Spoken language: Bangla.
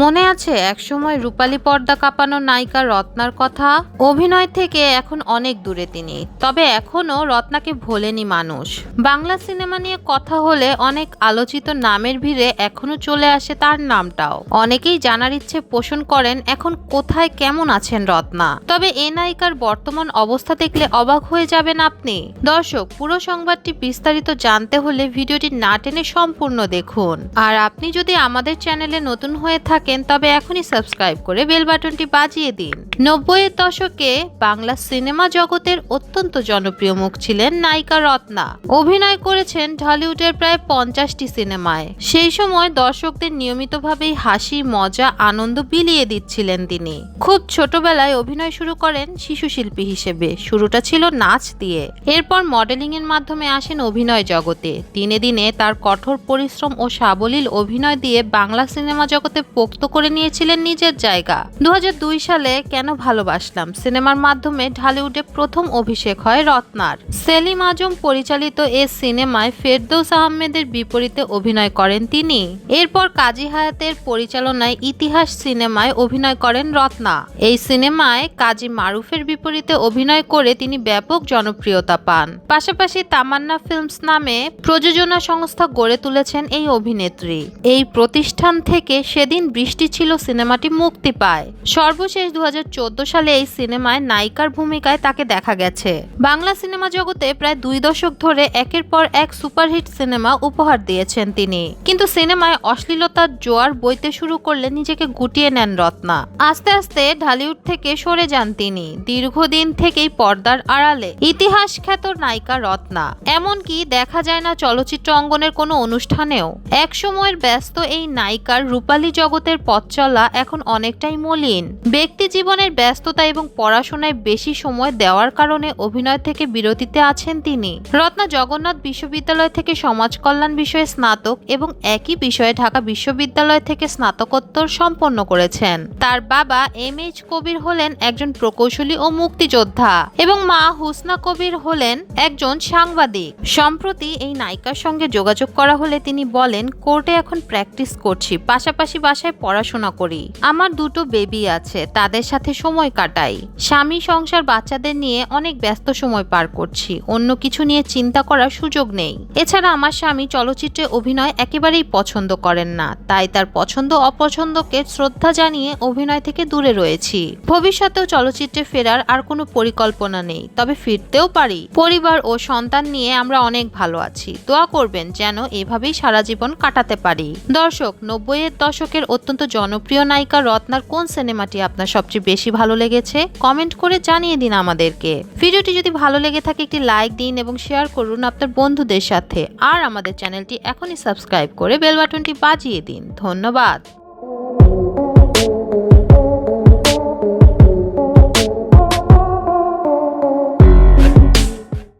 মনে আছে একসময় রূপালী পর্দা কাঁপানো নায়িকা রত্নার কথা? অভিনয় থেকে এখন অনেক দূরে তিনি। তবে এখনও রত্নাকে ভোলেনি মানুষ। বাংলা সিনেমা নিয়ে কথা হলে অনেক আলোচিত নামের ভিড়ে এখনও চলে আসে তার নামটাও। অনেকেই জানার ইচ্ছে পোষণ করেন, এখন কোথায় কেমন আছেন রত্না? তবে এ নায়িকার বর্তমান অবস্থা দেখলে অবাক হয়ে যাবেন আপনি। দর্শক, পুরো সংবাদটি বিস্তারিত জানতে হলে ভিডিওটি না টেনে সম্পূর্ণ দেখুন। আর আপনি যদি আমাদের চ্যানেলে নতুন হয়ে থাকেন তবে এখনই সাবস্ক্রাইব করে বেল বাটনটি বাজিয়ে দিন। নব্বইয়ের দশকে বাংলা সিনেমা জগতের অত্যন্ত জনপ্রিয় মুখ ছিলেন নায়িকা রত্না। অভিনয় করেছেন ঢলিউডের প্রায় পঞ্চাশটি সিনেমায়। সেই সময় দর্শকদের নিয়মিতভাবেই হাসি, মজা, আনন্দ বিলিয়ে দিচ্ছিলেন তিনি। খুব ছোটবেলায় অভিনয় শুরু করেন শিশু শিল্পী হিসেবে। শুরুটা ছিল নাচ দিয়ে। এরপর মডেলিং এর মাধ্যমে আসেন অভিনয় জগতে। দিনে দিনে তার কঠোর পরিশ্রম ও সাবলীল অভিনয় দিয়ে বাংলা সিনেমা জগতে পোক্ত করে নিয়েছিলেন নিজের জায়গা। দু হাজার দুই সালে কেন ভালোবাসলাম? সিনেমার মাধ্যমে ঢালিউডে প্রথম অভিষেক হয় রত্নার। সেলিম আজম পরিচালিত এ সিনেমায় ফেরদৌস আহমেদের বিপরীতে অভিনয় করেন তিনি। এরপর কাজী হায়াতের পরিচালনায় ইতিহাস সিনেমায় অভিনয় করেন রত্না। এই সিনেমায় কাজী মারুফের বিপরীতে অভিনয় করে তিনি ব্যাপক জনপ্রিয়তা পান। পাশাপাশি তামান্না ফিল্মস নামে প্রযোজনা সংস্থা গড়ে তুলেছেন এই অভিনেত্রী। এই প্রতিষ্ঠান থেকে সেদিন বৃষ্টি ছিল সিনেমাটি মুক্তি পায়। সর্বশেষ দু হাজার চোদ্দ সালে এই সিনেমায় নায়িকার ভূমিকায় তাকে দেখা গেছে। বাংলা সিনেমা জগতে প্রায় দুই দশক ধরে একের পর এক সুপারহিট সিনেমা উপহার দিয়েছেন তিনি। কিন্তু সিনেমায় অশ্লীলতার জোয়ার বইতে শুরু করলে নিজেকে গুটিয়ে নেন রত্না। আস্তে আস্তে ঢালিউড থেকে সরে যান তিনি। দীর্ঘদিন থেকেই পর্দার আড়ালে ইতিহাস খ্যাত নায়িকা রত্না। এমনকি দেখা যায় না চলচ্চিত্র অঙ্গনের কোনো অনুষ্ঠানেও। এক সময়ের ব্যস্ত এই নায়িকার রূপালী জগতের পথ চলা এখন অনেকটাই মলিন। ব্যক্তি জীবনের ব্যস্ততা এবং পড়াশোনায় বেশি সময় দেওয়ার কারণে অভিনয় থেকে বিরতিতে আছেন তিনি। রত্না জগন্নাথ বিশ্ববিদ্যালয় থেকে সমাজ কল্যাণ বিষয়ে স্নাতক এবং একই বিষয়ে ঢাকা বিশ্ববিদ্যালয় থেকে স্নাতকোত্তর সম্পন্ন করেছেন। তার বাবা এম এইচ কবির হলেন একজন প্রকৌশলী ও মুক্তিযোদ্ধা এবং মা হুসনা কবির হলেন একজন সাংবাদিক। সম্প্রতি এই নায়িকার সঙ্গে যোগাযোগ করা হলে তিনি বলেন, কোর্টে এখন প্র্যাকটিস করছি। পাশাপাশি বাসায় পড়াশোনা করি। আমার দুটো বেবি আছে, তাদের সাথে সময় কাটাই। স্বামী সংসার বাচ্চাদের নিয়ে অনেক ব্যস্ত সময় পার করছি, অন্য কিছু নিয়ে চিন্তা করার সুযোগ নেই। এছাড়া আমার স্বামী চলচ্চিত্রে অভিনয় একেবারেই পছন্দ করেন না, তাই তার পছন্দ অপছন্দকে শ্রদ্ধা জানিয়ে অভিনয় থেকে দূরে রয়েছি। ভবিষ্যতেও চলচ্চিত্রে ফেরার আর কোনো পরিকল্পনা নেই, তবে ফিরতেও পারি। পরিবার ও সন্তান নিয়ে আমরা অনেক ভালো আছি, দোয়া করবেন যেন এভাবেই সারা জীবন কাটাতে পারি। দর্শক, নব্বইয়ের দশকের অত্যন্ত জনপ্রিয় নায়িকা রত্নার কোন সিনেমাটি আপনার সবচেয়ে বেশি ভালো লেগেছে? কমেন্ট করে জানিয়ে দিন আমাদেরকে। ভিডিওটি যদি ভালো লেগে থাকে, একটি লাইক দিন এবং শেয়ার করুন আপনার বন্ধুদের সাথে। আর আমাদের চ্যানেলটি এখনই সাবস্ক্রাইব করে বেল বাটনটি বাজিয়ে দিন। ধন্যবাদ।